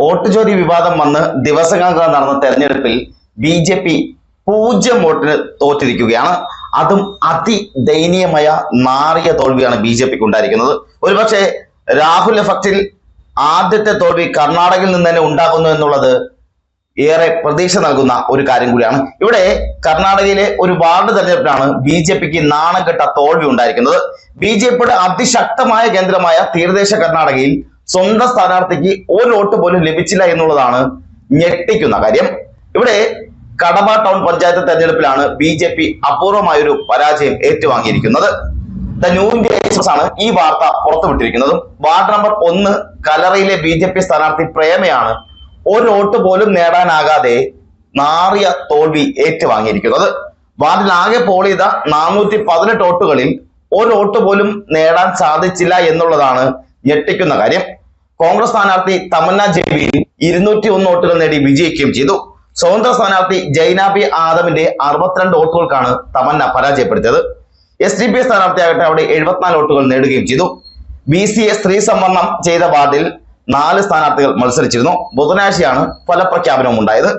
Vote ചോരി വിവാദം വന്ന് ദിവസങ്ങൾക്ക് നടന്ന തെരഞ്ഞെടുപ്പിൽ ബി ജെ പി പൂജ്യം വോട്ടിന് തോറ്റിരിക്കുകയാണ്. അതും അതിദയനീയമായ നാറിയ തോൽവിയാണ് ബി ജെ പിക്ക് ഉണ്ടായിരിക്കുന്നത്. ഒരുപക്ഷെ രാഹുൽ എഫക്റ്റിൽ ആദ്യത്തെ തോൽവി കർണാടകയിൽ നിന്ന് തന്നെ ഉണ്ടാകുന്നു എന്നുള്ളത് ഏറെ പ്രതീക്ഷ നൽകുന്ന ഒരു കാര്യം കൂടിയാണ്. ഇവിടെ കർണാടകയിലെ ഒരു വാർഡ് തെരഞ്ഞെടുപ്പിലാണ് ബി ജെ പിക്ക് നാണം കെട്ട തോൽവി ഉണ്ടായിരിക്കുന്നത്. ബി ജെ പിയുടെ അതിശക്തമായ കേന്ദ്രമായ തീരദേശ കർണാടകയിൽ സ്വന്തം സ്ഥാനാർത്ഥിക്ക് ഒരു വോട്ട് പോലും ലഭിച്ചില്ല എന്നുള്ളതാണ് ഞെട്ടിക്കുന്ന കാര്യം. ഇവിടെ കടവ ടൗൺ പഞ്ചായത്ത് തെരഞ്ഞെടുപ്പിലാണ് ബി ജെ പി അപൂർവമായൊരു പരാജയം ഏറ്റുവാങ്ങിയിരിക്കുന്നത്. ദ ന്യൂ ഇന്ത്യ എക്സ്പ്രസ് ആണ് ഈ വാർത്ത പുറത്തുവിട്ടിരിക്കുന്നതും. വാർഡ് നമ്പർ ഒന്ന് കലറയിലെ ബി ജെ പി സ്ഥാനാർത്ഥി പ്രേമയാണ് ഒരു വോട്ട് പോലും നേടാനാകാതെ നാറിയ തോൽവി ഏറ്റുവാങ്ങിയിരിക്കുന്നത്. വാർഡിൽ ആകെ പോൾ ചെയ്ത നാനൂറ്റി പതിനെട്ട് വോട്ടുകളിൽ ഒരു വോട്ട് പോലും നേടാൻ സാധിച്ചില്ല എന്നുള്ളതാണ് ഞെട്ടിക്കുന്ന കാര്യം. കോൺഗ്രസ് സ്ഥാനാർത്ഥി തമന്ന ജബീൽ ഇരുന്നൂറ്റി ഒന്ന് വോട്ടുകൾ നേടി വിജയിക്കുകയും ചെയ്തു. സ്വതന്ത്ര സ്ഥാനാർത്ഥി ജൈനാബി ആദമിന്റെ അറുപത്തിരണ്ട് വോട്ടുകൾക്കാണ് തമന്ന പരാജയപ്പെടുത്തിയത്. എസ് ഡി പി സ്ഥാനാർത്ഥിയാകട്ടെ അവിടെ എഴുപത്തിനാല് വോട്ടുകൾ നേടുകയും ചെയ്തു. ബി സി എ സ്ത്രീ സംവരണം ചെയ്ത വാർഡിൽ നാല് സ്ഥാനാർത്ഥികൾ മത്സരിച്ചിരുന്നു. ബുധനാഴ്ചയാണ് ഫലപ്രഖ്യാപനവും ഉണ്ടായത്.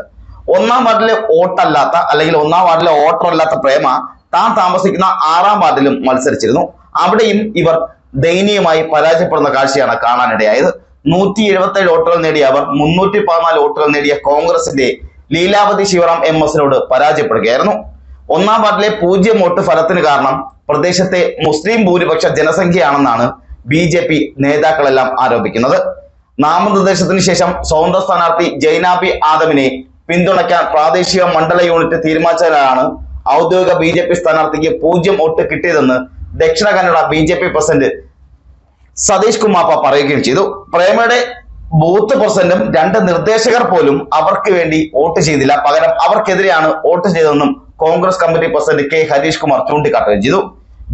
ഒന്നാം വാർഡിലെ വോട്ടല്ലാത്ത അല്ലെങ്കിൽ ഒന്നാം വാർഡിലെ വോട്ടറല്ലാത്ത പ്രേമ താൻ താമസിക്കുന്ന ആറാം വാർഡിലും മത്സരിച്ചിരുന്നു. അവിടെയും ഇവർ ദയനീയമായി പരാജയപ്പെടുന്ന കാഴ്ചയാണ് കാണാനിടയായത്. നൂറ്റി എഴുപത്തി ഏഴ് വോട്ടുകൾ നേടിയ അവർ മുന്നൂറ്റി പതിനാല് വോട്ടുകൾ നേടിയ കോൺഗ്രസിന്റെ ലീലാവതി ശിവറാം എം എസിനോട് പരാജയപ്പെടുകയായിരുന്നു. ഒന്നാം വാർഡിലെ പൂജ്യം വോട്ട് ഫലത്തിന് കാരണം പ്രദേശത്തെ മുസ്ലിം ഭൂരിപക്ഷ ജനസംഖ്യയാണെന്നാണ് ബി ജെ പി നേതാക്കളെല്ലാം ആരോപിക്കുന്നത്. നാമനിർദ്ദേശത്തിന് ശേഷം സ്വതന്ത്ര സ്ഥാനാർത്ഥി ജൈനാബി ആദമിനെ പിന്തുണയ്ക്കാൻ പ്രാദേശിക മണ്ഡല യൂണിറ്റ് തീരുമാനിച്ചതിനാണ് ഔദ്യോഗിക ബി ജെ പി സ്ഥാനാർത്ഥിക്ക് പൂജ്യം vote കിട്ടിയതെന്ന് Dakshina Kannada B J P president Satish Kumappa പറയുകയും ചെയ്തു. പ്രേമയുടെ ബൂത്ത് പ്രസിഡന്റും രണ്ട് നിർദ്ദേശകർ പോലും അവർക്ക് വേണ്ടി വോട്ട് ചെയ്തില്ല. പകരം അവർക്കെതിരെയാണ് വോട്ട് ചെയ്തതെന്നും Congress committee president K Harish Kumar ചൂണ്ടിക്കാട്ടുകയും ചെയ്തു.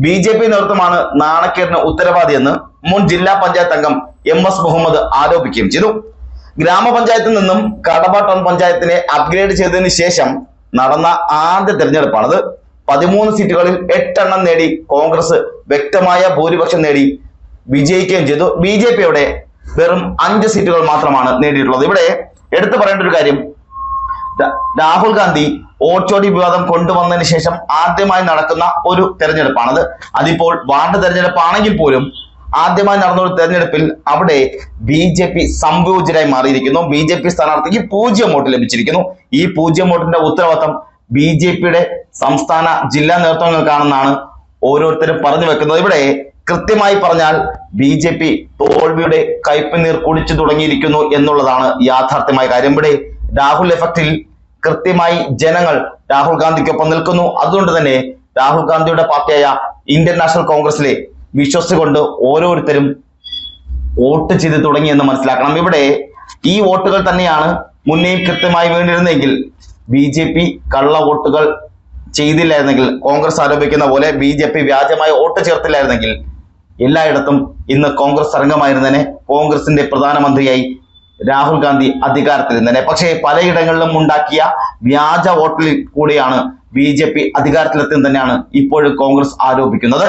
ബി ജെ പി നേതൃത്വമാണ് നാണക്കേടിന് ഉത്തരവാദിയെന്ന് മുൻ ജില്ലാ പഞ്ചായത്ത് അംഗം എം എസ് മുഹമ്മദ് ആരോപിക്കുകയും ചെയ്തു. ഗ്രാമപഞ്ചായത്തിൽ നിന്നും കടബ ടൗൺ പഞ്ചായത്തിനെ അപ്ഗ്രേഡ് ചെയ്തതിനു ശേഷം നടന്ന ആദ്യ തെരഞ്ഞെടുപ്പാണിത്. പതിമൂന്ന് സീറ്റുകളിൽ എട്ടെണ്ണം നേടി കോൺഗ്രസ് വ്യക്തമായ ഭൂരിപക്ഷം നേടി വിജയിക്കുകയും ചെയ്തു. ബി ജെ പി അവിടെ വെറും അഞ്ച് സീറ്റുകൾ മാത്രമാണ് നേടിയിട്ടുള്ളത്. ഇവിടെ എടുത്തു പറയേണ്ട ഒരു കാര്യം രാഹുൽ ഗാന്ധി ഓച്ചോടി വിവാദം കൊണ്ടുവന്നതിന് ശേഷം ആദ്യമായി നടക്കുന്ന ഒരു തെരഞ്ഞെടുപ്പാണത്. അതിപ്പോൾ വാർഡ് തെരഞ്ഞെടുപ്പാണെങ്കിൽ പോലും ആദ്യമായി നടന്ന ഒരു തെരഞ്ഞെടുപ്പിൽ അവിടെ ബി ജെ പി സംയോജിതരായി മാറിയിരിക്കുന്നു. ബി ജെ പി സ്ഥാനാർത്ഥിക്ക് പൂജ്യം വോട്ട് ലഭിച്ചിരിക്കുന്നു. ഈ പൂജ്യം വോട്ടിന്റെ ഉത്തരവാദിത്തം ബി ജെ പിയുടെ സംസ്ഥാന ജില്ലാ നേതൃത്വങ്ങൾക്കാണെന്നാണ് ഓരോരുത്തരും പറഞ്ഞു വെക്കുന്നത്. ഇവിടെ കൃത്യമായി പറഞ്ഞാൽ ബി ജെ പി തോൽവിയുടെ കയ്പനീർ കുടിച്ചു തുടങ്ങിയിരിക്കുന്നു എന്നുള്ളതാണ് യാഥാർത്ഥ്യമായ കാര്യം. ഇവിടെ രാഹുൽ എഫക്റ്റിൽ കൃത്യമായി ജനങ്ങൾ രാഹുൽ ഗാന്ധിക്കൊപ്പം നിൽക്കുന്നു. അതുകൊണ്ട് തന്നെ രാഹുൽ ഗാന്ധിയുടെ പാർട്ടിയായ ഇന്ത്യൻ നാഷണൽ കോൺഗ്രസിലെ വിശ്വസിച്ചുകൊണ്ട് ഓരോരുത്തരും വോട്ട് ചെയ്ത് തുടങ്ങിയെന്ന് മനസ്സിലാക്കണം. ഇവിടെ ഈ വോട്ടുകൾ തന്നെയാണ് മുന്നേയും കൃത്യമായി വേണ്ടിയിരുന്നെങ്കിൽ ബി ജെ പി കള്ള വോട്ടുകൾ ചെയ്തില്ലായിരുന്നെങ്കിൽ കോൺഗ്രസ് ആരോപിക്കുന്ന പോലെ ബി ജെ പി വ്യാജമായി വോട്ട് ചേർത്തില്ലായിരുന്നെങ്കിൽ എല്ലായിടത്തും ഇന്ന് കോൺഗ്രസ് അംഗമായിരുന്നതിനെ കോൺഗ്രസിന്റെ പ്രധാനമന്ത്രിയായി രാഹുൽ ഗാന്ധി അധികാരത്തിലിരുന്നതിനെ. പക്ഷേ പലയിടങ്ങളിലും ഉണ്ടാക്കിയ വ്യാജ വോട്ടിൽ കൂടിയാണ് ബി ജെ പി അധികാരത്തിലെത്തിയെന്ന് തന്നെയാണ് ഇപ്പോഴും കോൺഗ്രസ് ആരോപിക്കുന്നത്.